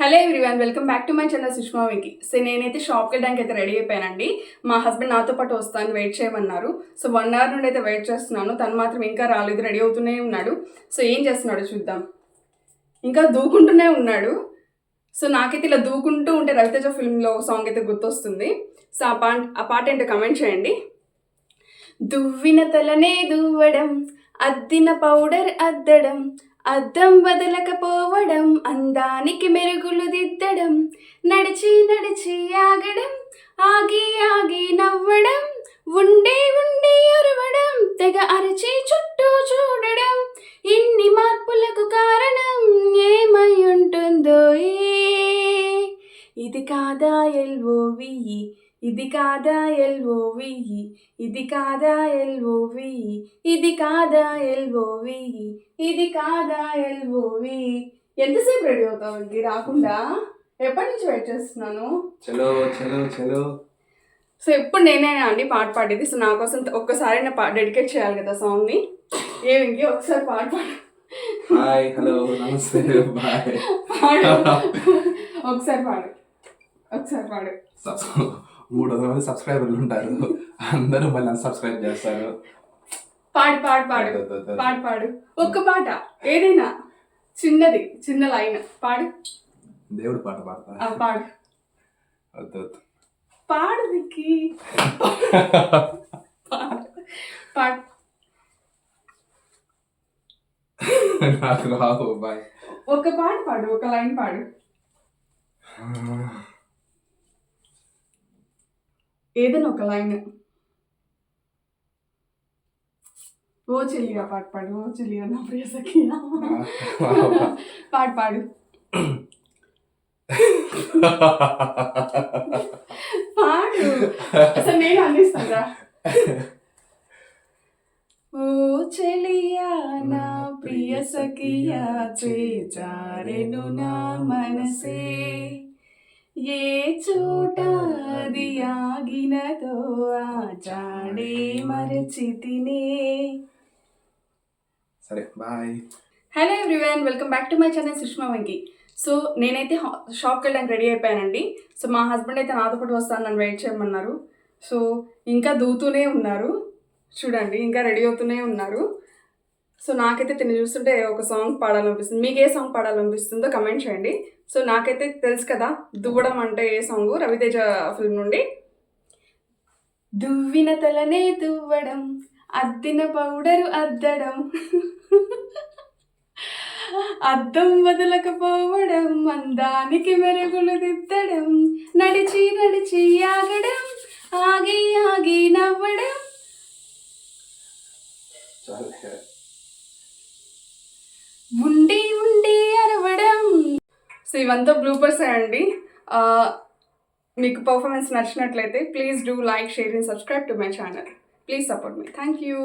Hello everyone welcome back to my channel Sushma Venki so నేనైతే షాప్కి వెళ్ళడానికి అయితే రెడీ అయిపోయానండి. మా హస్బెండ్ నాతో పాటు వస్తాను వెయిట్ చేయమన్నారు. సో వన్ అవర్ నుండి అయితే వెయిట్ చేస్తున్నాను. తను మాత్రం ఇంకా రాలేదు రెడీ అవుతూనే ఉన్నాడు. సో ఏం చేస్తున్నాడు చూద్దాం. ఇంకా దూకుంటూనే ఉన్నాడు. సో నాకైతే ఇలా దూకుంటూ ఉంటే రవితేజ ఫిల్మ్లో సాంగ్ అయితే గుర్తొస్తుంది. సో ఆ పాట ఆ పాట ఏంటో కమెంట్ చేయండి. దువ్విన తలనే దువ్వడం అద్దిన పౌడర్ అద్దడం అద్దం వదలకపోవడం అందానికి మెరుగులు దిద్దడం నడిచి నడిచి ఆగడం ఆగి ఆగి నవ్వడం ఉండి ఉండి అరవడం తెగ అరిచి చుట్టూ చూడడం ఇన్ని మార్పులకు కారణం ఏమై ఉంటుందో ఏ? ఇది కాదా ఎల్ఓవి? ఇది కాదా ఎల్ఓవి? ఇది కాదా ఎల్ఓవి? ఇది కాదా ఎల్ఓవి? ఇది కాదా ఎల్ఓవి? ఎంతసేపు రెడీ అవుతావు ఇది రాకుండా? ఎప్పటి నుంచి వెయిట్ చేస్తున్నాను? చలో చలో చలో. సో ఎప్పుడు నేనే అండి పాట పాడేది? సో నా కోసం ఒక్కసారి నా పా డెడికేట్ చేయాలి కదా సాంగ్ని. ఏమికి ఒకసారి పాట పాడు. హాయ్ హలో నమస్తే బాయ్. పాడు. ఒకసారి పాడు. ఒకసారి పాడు. మూడు వందల మంది సబ్స్క్రైబర్లు ఉంటారు. అందరూ మళ్ళీ అన్సబ్స్క్రైబ్ చేస్తారు. పాడు పాడు పాడు. పాడు పాడు ఒక్క పాట ఏదైనా చిన్నది చిన్న లైన్. పాడు. దేవుడు పాట పాడతా పాడు. పాడు విక్కీ పాడు పాడు. నాకు రావు బాయ్. ఒక పాట పాడు ఒక లైన్ పాడు. ఏదైనా ఒక లైన్. ఓ చెల్లిగా పాట పాడు ఓ చెల్లిగా నా ప్రియ సఖియా పాడు పాడు. పాడు. అసలు నేను అందిస్తాను ఓ చెలియా నా ప్రియ సఖియా చేచారెను నా మనసే. ఏ చోట అది ఆగినదో ఆ చాడే మరచితినే. సరే bye. Hello everyone welcome back to my channel Sushma Venki so నేనైతే షాప్కి వెళ్ళడానికి రెడీ అయిపోయానండి. సో మా హస్బెండ్ అయితే నాతో పాటు వస్తాను నన్ను వెయిట్ చేయమన్నారు. సో ఇంకా దూతూనే ఉన్నారు. చూడండి ఇంకా రెడీ అవుతూనే ఉన్నారు. సో నాకైతే తిని చూస్తుంటే ఒక సాంగ్ పాడాలనిపిస్తుంది. మీకు ఏ సాంగ్ పాడాలనిపిస్తుందో కమెంట్ చేయండి. సో నాకైతే తెలుసు కదా దువ్వడం అంటే ఏ సాంగ్ రవితేజ ఫిల్మ్ నుండి? దువ్విన తలనే దువ్వడం అద్దిన పౌడరు అద్దడం. అద్దం వదలకపోవడం అందానికి మెరుగులు దిద్దడం నడిచి నడిచి ఆగడం ఆగి ఆగి నవ్వడం చాలు ఉండి ఉండి అరవడం సో ఇవంతా బ్లూపర్స్ అండి. మీకు పర్ఫార్మెన్స్ నచ్చినట్లయితే please do like share and subscribe to my channel please support me thank you